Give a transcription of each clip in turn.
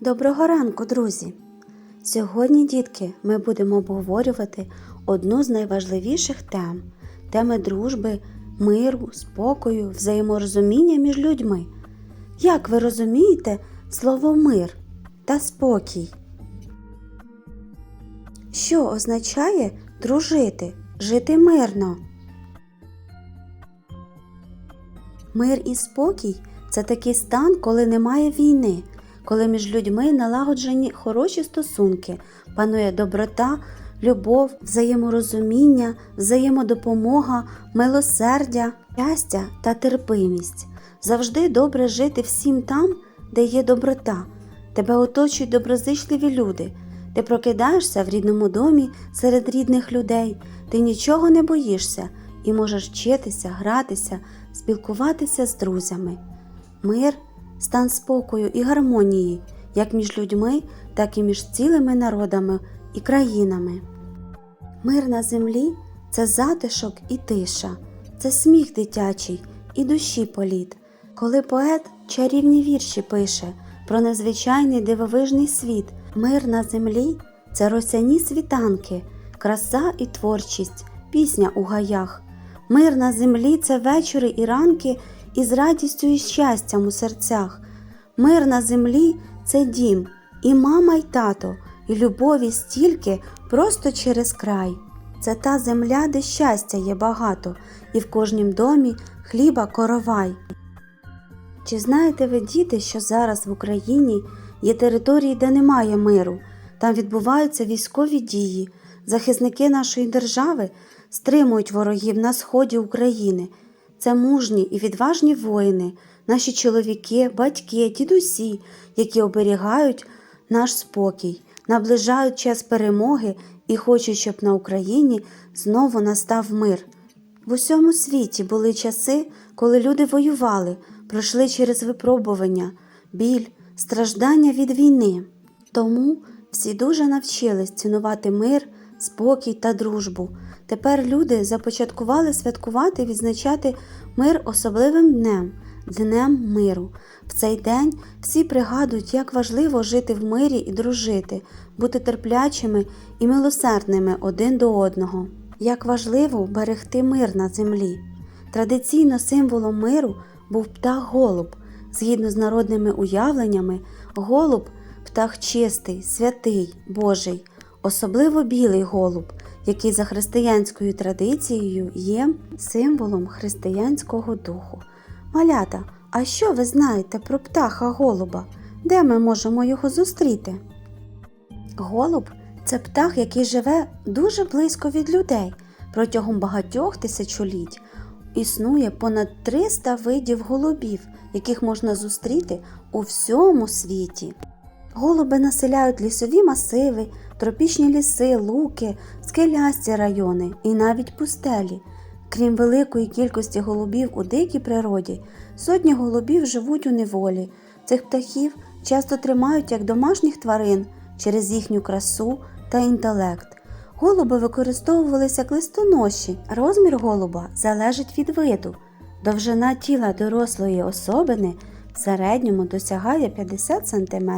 Доброго ранку, друзі! Сьогодні, дітки, ми будемо обговорювати одну з найважливіших тем теми дружби, миру, спокою, взаєморозуміння між людьми. Як ви розумієте слово мир та спокій? Що означає дружити, жити мирно? Мир і спокій це такий стан, коли немає війни, коли між людьми налагоджені хороші стосунки, панує доброта, любов, взаєморозуміння, взаємодопомога, милосердя, щастя та терпимість. Завжди добре жити всім там, де є доброта. Тебе оточують доброзичливі люди. Ти прокидаєшся в рідному домі серед рідних людей, ти нічого не боїшся і можеш вчитися, гратися, спілкуватися з друзями. Мир стан спокою і гармонії як між людьми, так і між цілими народами і країнами. Мир на землі це затишок і тиша, це сміх дитячий і душі політ. Коли поет чарівні вірші пише про незвичайний дивовижний світ, мир на землі це росяні світанки, краса і творчість, пісня у гаях. Мир на землі це вечори і ранки із радістю і щастям у серцях. Мир на землі це дім, і мама, й тато, і любові стільки просто через край. Це та земля, де щастя є багато, і в кожнім домі хліба коровай. Чи знаєте ви, діти, що зараз в Україні є території, де немає миру? Там відбуваються військові дії. Захисники нашої держави стримують ворогів на сході України. Це мужні і відважні воїни, наші чоловіки, батьки, дідусі, які оберігають наш спокій, наближають час перемоги і хочуть, щоб на Україні знову настав мир. В усьому світі були часи, коли люди воювали, пройшли через випробування, біль, страждання від війни. Тому всі дуже навчились цінувати мир, спокій та дружбу. Тепер люди започаткували святкувати і відзначати мир особливим днем Днем миру. В цей день всі пригадують, як важливо жити в мирі і дружити, бути терплячими і милосердними один до одного. Як важливо берегти мир на землі. Традиційно символом миру був птах голуб. Згідно з народними уявленнями, голуб птах чистий, святий, Божий, особливо білий голуб, який за християнською традицією є символом християнського духу. Малята, а що ви знаєте про птаха голуба? Де ми можемо його зустріти? Голуб це птах, який живе дуже близько від людей. Протягом багатьох тисячоліть існує понад 300 видів голубів, яких можна зустріти у всьому світі. Голуби населяють лісові масиви, тропічні ліси, луки, скелясті райони і навіть пустелі. Крім великої кількості голубів у дикій природі, сотні голубів живуть у неволі. Цих птахів часто тримають як домашніх тварин через їхню красу та інтелект. Голуби використовувалися як листоноші. Розмір голуба залежить від виду. Довжина тіла дорослої особини в середньому досягає 50 см.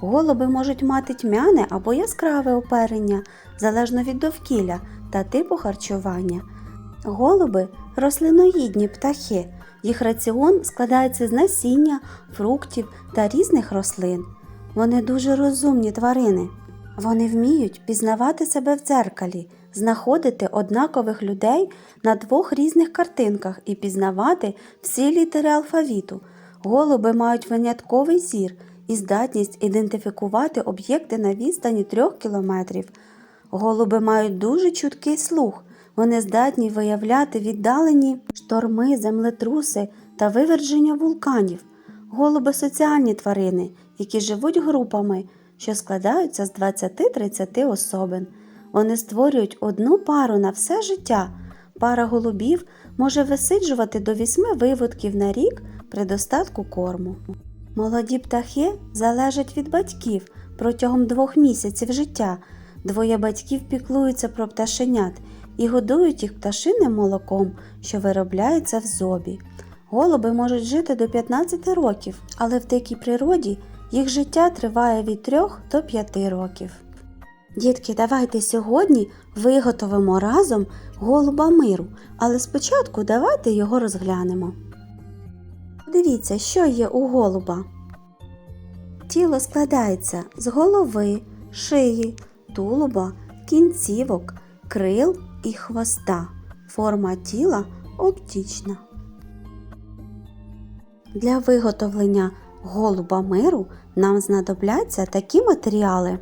Голуби можуть мати тьмяне або яскраве оперення залежно від довкілля та типу харчування. Голуби рослиноїдні птахи. Їх раціон складається з насіння, фруктів та різних рослин. Вони дуже розумні тварини. Вони вміють пізнавати себе в дзеркалі, знаходити однакових людей на двох різних картинках і пізнавати всі літери алфавіту. Голуби мають винятковий зір і здатність ідентифікувати об'єкти на відстані трьох кілометрів. Голуби мають дуже чуткий слух. Вони здатні виявляти віддалені шторми, землетруси та виверження вулканів. Голуби соціальні тварини, які живуть групами, що складаються з 20-30 особин. Вони створюють одну пару на все життя. Пара голубів може висиджувати до 8 виводків на рік при достатку корму. Молоді птахи залежать від батьків протягом двох місяців життя. Двоє батьків піклуються про пташенят і годують їх пташиним молоком, що виробляється в зобі. Голуби можуть жити до 15 років, але в дикій природі Їх життя триває від 3 до 5 років. Дітки, давайте сьогодні виготовимо разом голуба миру, але спочатку давайте його розглянемо. Дивіться, що є у голуба. Тіло складається з голови, шиї, тулуба, кінцівок, крил і хвоста. Форма тіла оптічна. Для виготовлення голуба миру нам знадобляться такі матеріали: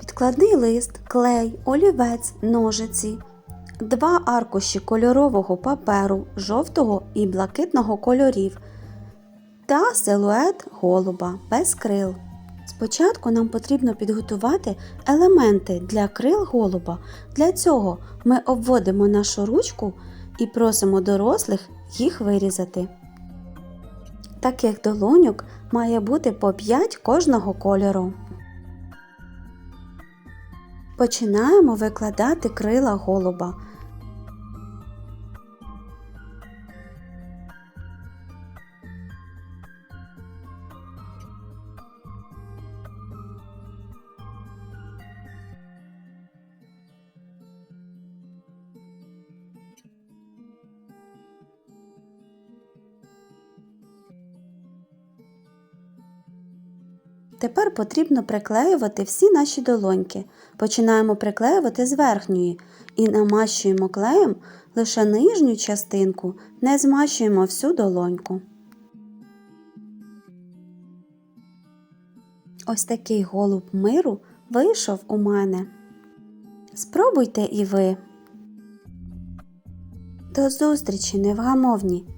підкладний лист, клей, олівець, ножиці, два аркуші кольорового паперу жовтого і блакитного кольорів та силует голуба без крил. Спочатку нам потрібно підготувати елементи для крил голуба. Для цього ми обводимо нашу ручку і просимо дорослих їх вирізати. Таких долоньок має бути по 5 кожного кольору. Починаємо викладати крила голуба. Тепер потрібно приклеювати всі наші долоньки. Починаємо приклеювати з верхньої і намащуємо клеєм лише нижню частинку, не змащуємо всю долоньку. Ось такий голуб миру вийшов у мене. Спробуйте і ви. До зустрічі, невгамовні!